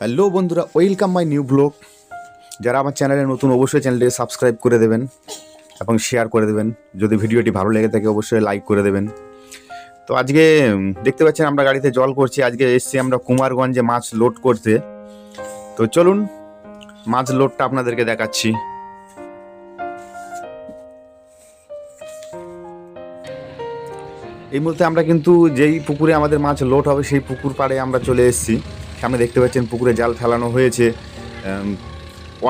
Hello বন্ধুরা welcome my new blog যারা আমার চ্যানেলে নতুন, অবশ্যই চ্যানেলটিকে সাবস্ক্রাইব করে দেবেন এবং শেয়ার করে দেবেন। যদি ভিডিওটি ভালো লেগে থাকে, অবশ্যই লাইক করে দেবেন। তো আজকে দেখতে পাচ্ছেন আমরা গাড়িতে জল করছি। আজকে এসছি আমরা কুমারগঞ্জে মাছ লোড করতে। তো চলুন, মাছ লোডটা আপনাদেরকে দেখাচ্ছি। এই মুহূর্তে আমরা কিন্তু যেই পুকুরে আমাদের মাছ লোড হবে, সেই পুকুর পাড়ে আমরা চলে এসেছি। সামনে দেখতে পাচ্ছেন পুকুরে জাল ফেলানো হয়েছে।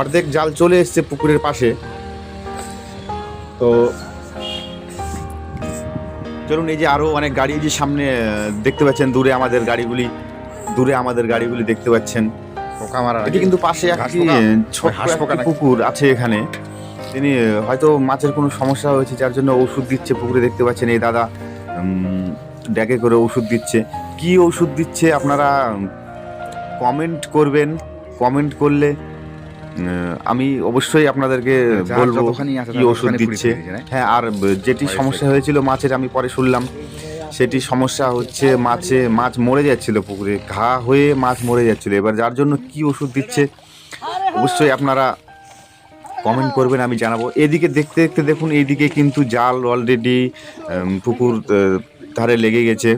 অর্ধেক জাল চলে এসছে পুকুরের পাশে। তো চলুন এই যে আরও অনেক গাড়ি যে সামনে দেখতে পাচ্ছেন দূরে আমাদের গাড়িগুলি দূরে আমাদের গাড়িগুলি দেখতে পাচ্ছেন। পোকা মারা এটি কিন্তু পাশে একটি? পুকুর আছে এখানে। তিনি হয়তো মাছের কোনো সমস্যা হয়েছে যার জন্য ওষুধ দিচ্ছে পুকুরে দেখতে পাচ্ছেন এই দাদা। ড্যাগে করে ওষুধ দিচ্ছে। কি ওষুধ দিচ্ছে আপনারা? কমেন্ট করবেন কমেন্ট করলে আমি অবশ্যই আপনাদেরকে বলব কি ওষুধ দিচ্ছে। হ্যাঁ আর যেটি সমস্যা হয়েছিল মাছের আমি পরে শুনলাম। সেটি সমস্যা হচ্ছে মাছে মাছ মরে যাচ্ছিল পুকুরে ঘা হয়ে মাছ মরে যাচ্ছিল। এবার যার জন্য কি ওষুধ দিচ্ছে অবশ্যই আপনারা কমেন্ট করবেন আমি জানাব। এদিকে দেখতে দেখতে দেখুন এইদিকে কিন্তু জাল অলরেডি পুকুর ধারে লেগে গেছে।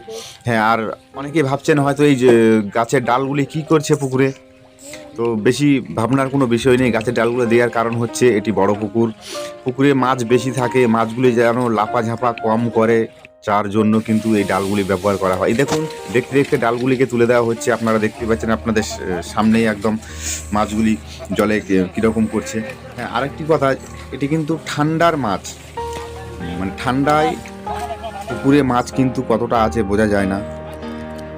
হ্যাঁ আর অনেকে ভাবছেন হয়তো এই যে গাছের ডালগুলি কি করছে পুকুরে? তো বেশি ভাবনার কোনো বিষয় নেই, গাছের ডালগুলো দেওয়ার কারণ হচ্ছে এটি বড় পুকুর। পুকুরে মাছ বেশি থাকে, মাছগুলি যেন লাপা ঝাপা কম করে যার জন্য কিন্তু এই ডালগুলি ব্যবহার করা হয়। দেখুন, দেখতে দেখতে ডালগুলিকে তুলে দেওয়া হচ্ছে। আপনারা দেখতে পাচ্ছেন আপনাদের সামনেই একদম মাছগুলি জলে কীরকম করছে। হ্যাঁ আরেকটি কথা, এটি কিন্তু ঠান্ডার মাছ। মানে ঠান্ডায় পুকুরে মাছ কিন্তু কতটা আছে বোঝা যায় না।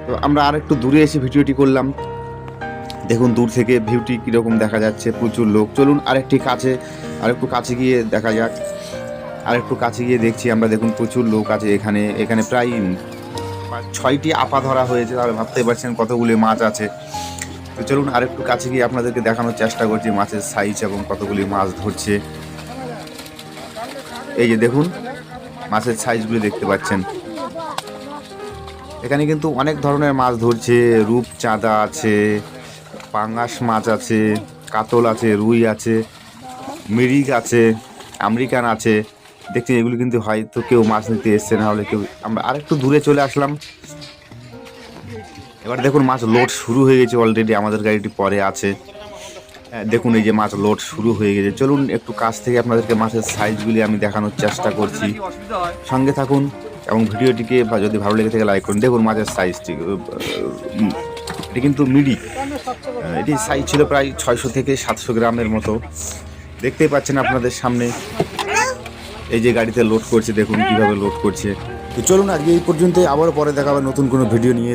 তো আমরা আরেকটু দূরে এসে ভিডিওটি করলাম। দেখুন দূর থেকে ভিউটি কীরকম দেখা যাচ্ছে, প্রচুর লোক। চলুন আরেকটি কাছে, আরেকটু কাছে গিয়ে দেখা যাক। আরেকটু কাছে গিয়ে দেখছি আমরা, দেখুন প্রচুর লোক আছে এখানে। এখানে প্রায় ছয়টি আপা ধরা হয়েছে, তাহলে ভাবতেই পারছেন কতগুলি মাছ আছে। তো চলুন আরেকটু কাছে গিয়ে আপনাদেরকে দেখানোর চেষ্টা করছি মাছের সাইজ এবং কতগুলি মাছ ধরছে। এই যে দেখুন মাছের সাইজগুলি দেখতে পাচ্ছেন। এখানে কিন্তু অনেক ধরনের মাছ ধরছে রূপচাঁদা আছে, পাঙ্গাস মাছ আছে, কাতল আছে, রুই আছে মিরিক আছে, আমেরিকান আছে। দেখছি এগুলো কিন্তু হয়তো কেউ মাছ নিতে এসছে না হলে কেউ আমরা আরেকটু দূরে চলে আসলাম। এবার দেখুন, মাছ লোড শুরু হয়ে গেছে অলরেডি আমাদের গাড়িটি পরে আছে। দেখুন, এই যে মাছ লোড শুরু হয়ে গেছে। চলুন, একটু কাছ থেকে আপনাদেরকে মাছের সাইজগুলি আমি দেখানোর চেষ্টা করছি। সঙ্গে থাকুন এবং ভিডিওটিকে যদি ভালো লেগে থাকে লাইক করুন। দেখুন, মাছের সাইজটি এটি কিন্তু মিডি। এটি সাইজ ছিল প্রায় ছয়শো থেকে সাতশো গ্রামের মতো। দেখতেই পাচ্ছেন আপনাদের সামনে। এই যে গাড়িতে লোড করছে, দেখুন কীভাবে লোড করছে। তো চলুন, আজকে এই পর্যন্ত আবারও পরে দেখাবে নতুন কোনো ভিডিও নিয়ে।